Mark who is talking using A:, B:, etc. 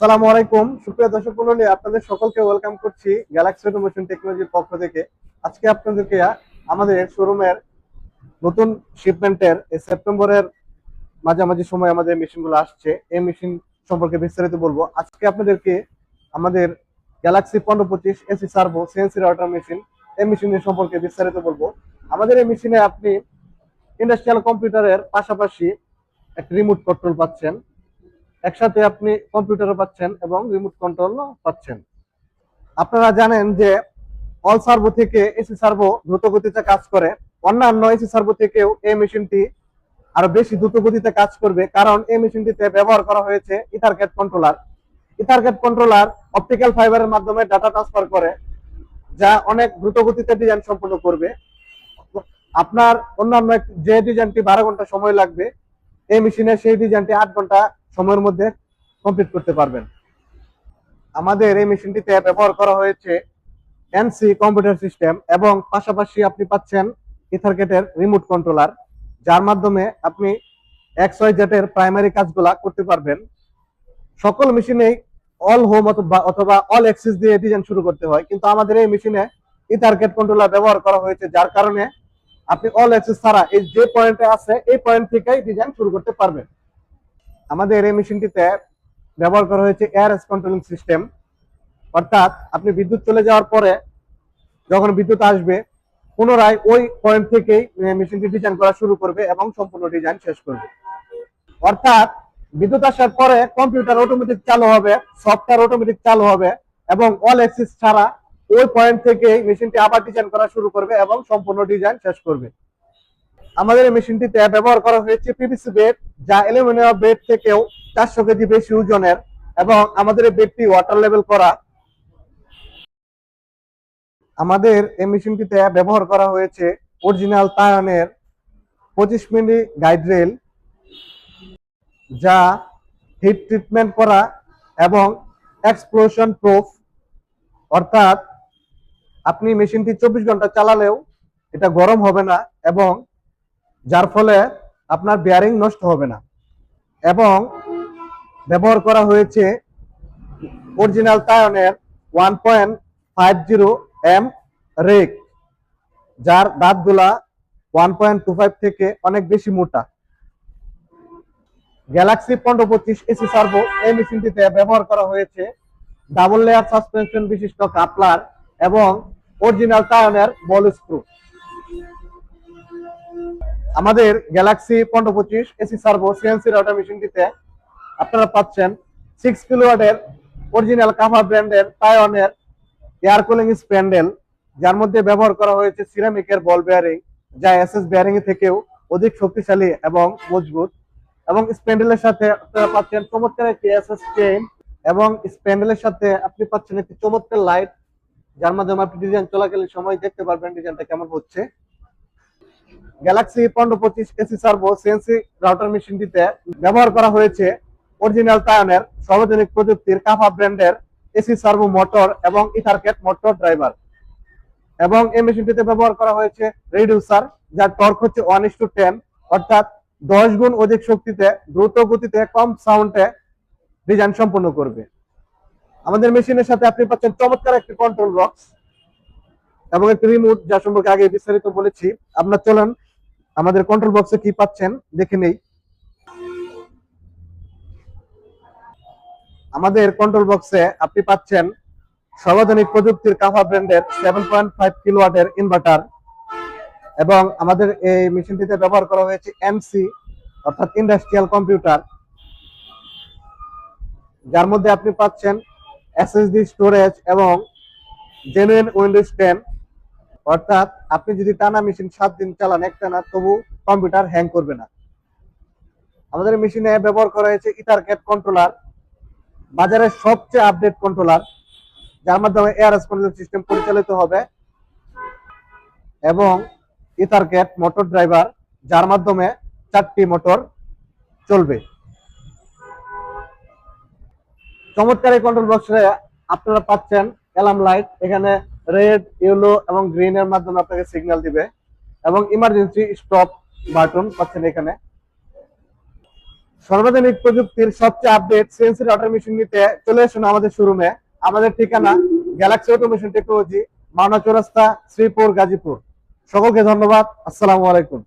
A: সালামু আলাইকুম। সুপ্রিয় দর্শক মন্ডলী, আপনাদের সকলকে ওয়েলকাম করছি গ্যালাক্সি অটোমেশন টেকনোলজির পক্ষ থেকে। আজকে আপনাদেরকে আমাদের শোরুমের নতুন শিপমেন্টের এই সেপ্টেম্বরের মাঝামাঝি সময় আমাদের মেশিনগুলো আসছে। এই মেশিন সম্পর্কে বিস্তারিত বলব। আজকে আপনাদেরকে আমাদের গ্যালাক্সি পনেরো পঁচিশ AC servo CNC router machine এই মেশিনের সম্পর্কে বিস্তারিত বলব। আমাদের এই মেশিনে আপনি ইন্ডাস্ট্রিয়াল কম্পিউটারের পাশাপাশি একটা রিমোট কন্ট্রোল পাচ্ছেন। একসাথে আপনি কম্পিউটারও পাচ্ছেন এবং রিমোট কন্ট্রোলও পাচ্ছেন। আপনারা জানেন যে অল সার্ভো থেকে এসি সার্ভো দ্রুত গতিতে কাজ করে। অন্যান্য এসি সার্ভো থেকেও এই মেশিনটি আরও বেশি দ্রুত গতিতে কাজ করবে কারণ এই মেশিনটিতে ব্যবহার করা হয়েছে EtherCAT controller EtherCAT controller optical ফাইবারের মাধ্যমে ডাটা ট্রান্সফার করে, যা অনেক দ্রুত গতিতে ডিজাইন সম্পন্ন করবে। আপনার অন্যান্য যে ডিজাইনটি বারো ঘণ্টা সময় লাগবে, এই মেশিনে সেই ডিজাইনটি আট ঘণ্টা সময়ের মধ্যে কমপ্লিট করতে পারবেন। আমাদের এই মেশিনটিতে ব্যবহার করা হয়েছে এনসি কম্পিউটার সিস্টেম এবং পাশাপাশি আপনি পাচ্ছেন ইথারকেটের রিমোট কন্ট্রোলার যার মাধ্যমে আপনি এক্স ওয়াই জেটের প্রাইমারি কাজগুলা করতে পারবেন। সকল মেশিনেই অল হোম অথবা অথবা অল অ্যাক্সিস দিয়ে ডিজাইন শুরু করতে হয়, কিন্তু আমাদের এই মেশিনে ইথারকেট কন্ট্রোলার ব্যবহার করা হয়েছে, যার কারণে আপনি অল অ্যাক্সিস ছাড়া এই যে পয়েন্টে আছে, এই পয়েন্ট থেকেই ডিজাইন শুরু করতে পারবেন। আমাদের এই মেশিনটিতে ব্যবহার করা হয়েছে এয়ার কন্ট্রোলিং সিস্টেম অর্থাৎ আপনি বিদ্যুৎ চলে যাওয়ার পরে যখন বিদ্যুৎ আসবে, পুনরায় ওই পয়েন্ট থেকেই মেশিনটি ডিজাইন করা শুরু করবে এবং সম্পূর্ণ ডিজাইন শেষ করবে। অর্থাৎ বিদ্যুৎ আসার পরে কম্পিউটার অটোমেটিক চালু হবে সফটওয়্যার অটোমেটিক চালু হবে এবং অল অ্যাক্সিস ছাড়া ওই পয়েন্ট থেকেই মেশিনটি আবার ডিজাইন করা শুরু করবে এবং সম্পূর্ণ ডিজাইন শেষ করবে। আমাদের এই মেশিনটিতে ব্যবহার করা হয়েছে পিভিসি বেড, যা অ্যালুমিনিয়াম বেড থেকেও চারশো কেজি বেশি ওজনের এবং আমাদের বেডটি ওয়াটার লেভেল করা। আমাদের এই মেশিনটিতে ব্যবহার করা হয়েছে অরিজিনাল তায়নের পঁচিশ মিলি গাইড রেল যা হিট ট্রিটমেন্ট করা এবং এক্সপ্লোশন প্রুফ অর্থাৎ আপনি মেশিনটি চব্বিশ ঘণ্টা চালালেও এটা গরম হবে না এবং যার ফলে আপনার বেয়ারিং নষ্ট হবে না। এবং ব্যবহার করা হয়েছে original তায়নের one point five zero M rack যার দাঁতগুলা ওয়ান পয়েন্ট টু ফাইভ থেকে অনেক বেশি মোটা। গ্যালাক্সি পনেরো পঁচিশ এসি সার্ভো এই মেশিনটিতে ব্যবহার করা হয়েছে। ডাবল লেয়ার সাসপেনশন বিশিষ্ট কাপলার এবং অরিজিনাল টায়নের বল স্ক্রু আমাদের গ্যালাক্সি পনেরো পঁচিশ এসি সার্ভো সিএনসি রাউটার মেশিনটিতে আপনারা পাচ্ছেন সিক্স কিলোওয়াটের অরিজিনাল কাভা ব্র্যান্ডের টায়নের এয়ার কুলিং স্প্যান্ডেল যার মধ্যে ব্যবহার করা হয়েছে সিরামিকের বল বেয়ারিং যা এসএস বেয়ারিং থেকেও অধিক শক্তিশালী এবং মজবুত। এবং স্প্যান্ডেলের সাথে আপনারা পাচ্ছেন চমৎকার একটি এসএস চেইন এবং স্প্যান্ডেলের সাথে আপনি পাচ্ছেন একটি চমৎকার লাইট যার মাধ্যমে আপনি ডিজাইন চলাকালীন সময় দেখতে পারবেন ডিজাইনটা কেমন হচ্ছে। গ্যালাক্সি পনেরো পঁচিশ এসি সার্ভো সিএনসি রাউটার মেশিনটিতে ব্যবহার করা হয়েছে। অরিজিনাল তায়নের সর্বজনিক প্রযুক্তির কাফা ব্র্যান্ডের এসি সার্ভো মোটর এবং ইথারকেট মোটর ড্রাইভার এবং এই মেশিনটিতে ব্যবহার করা হয়েছে রিডিউসার যার টর্ক হচ্ছে ওয়ান ইস টু টেন অর্থাৎ দশ গুণ অধিক শক্তিতে দ্রুত গতিতে কম সাউন্ডে ডিজাইন সম্পূর্ণ করবে। আমাদের মেশিনের সাথে আপনি পাচ্ছেন চমৎকার একটি কন্ট্রোল বক্স এবং একটি রিমোট যা সম্পর্কে আগে বিস্তারিত বলেছি। আপনার চলেন আমাদের কন্ট্রোল বক্সে কি পাচ্ছেন, দেখে নেই। আমাদের কন্ট্রোল বক্সে আপনি পাচ্ছেন সর্বাধুনিক প্রযুক্তির কাফা ব্র্যান্ডের সেভেন পয়েন্ট ফাইভ কিলোওয়াটের ইনভার্টার এবং আমাদের এই মেশিনটিতে ব্যবহার করা হয়েছে এনসি অর্থাৎ ইন্ডাস্ট্রিয়াল কম্পিউটার যার মধ্যে আপনি পাচ্ছেন এসএসডি স্টোরেজ এবং জেনুইন উইন্ডোজ টেন অর্থাৎ আপনি যদি টানা মেশিন সাত দিন চালান একটানা তবু কম্পিউটার হ্যাং করবে না। আমাদের মেশিনে ব্যবহার করা হয়েছে ইথারকেট কন্ট্রোলার বাজারের সবচেয়ে আপডেট কন্ট্রোলার যার মাধ্যমে এআরএস কন্ট্রোল সিস্টেম পরিচালিত হবে, এবং ইথারকেট মোটর ড্রাইভার যার মাধ্যমে চারটি মোটর চলবে। চমৎকার এই কন্ট্রোল বক্সে আপনারা পাচ্ছেন অ্যালার্ম লাইট এখানে রেড ইয়েলো এবং গ্রিন এর মাধ্যমে আপনাকে সিগন্যাল দিবে। এবং ইমার্জেন্সি স্টপ বাটন পাচ্ছেন এখানে। সর্বাধুনিক প্রযুক্তির সবচেয়ে আপডেট সেন্সরি অটোমেশন নিতে চলে আসুন আমাদের শোরুমে আমাদের ঠিকানা Galaxy automation technology Mawna Chowrasta, Sreepur, Gazipur. সকলকে ধন্যবাদ। আসসালামু আলাইকুম।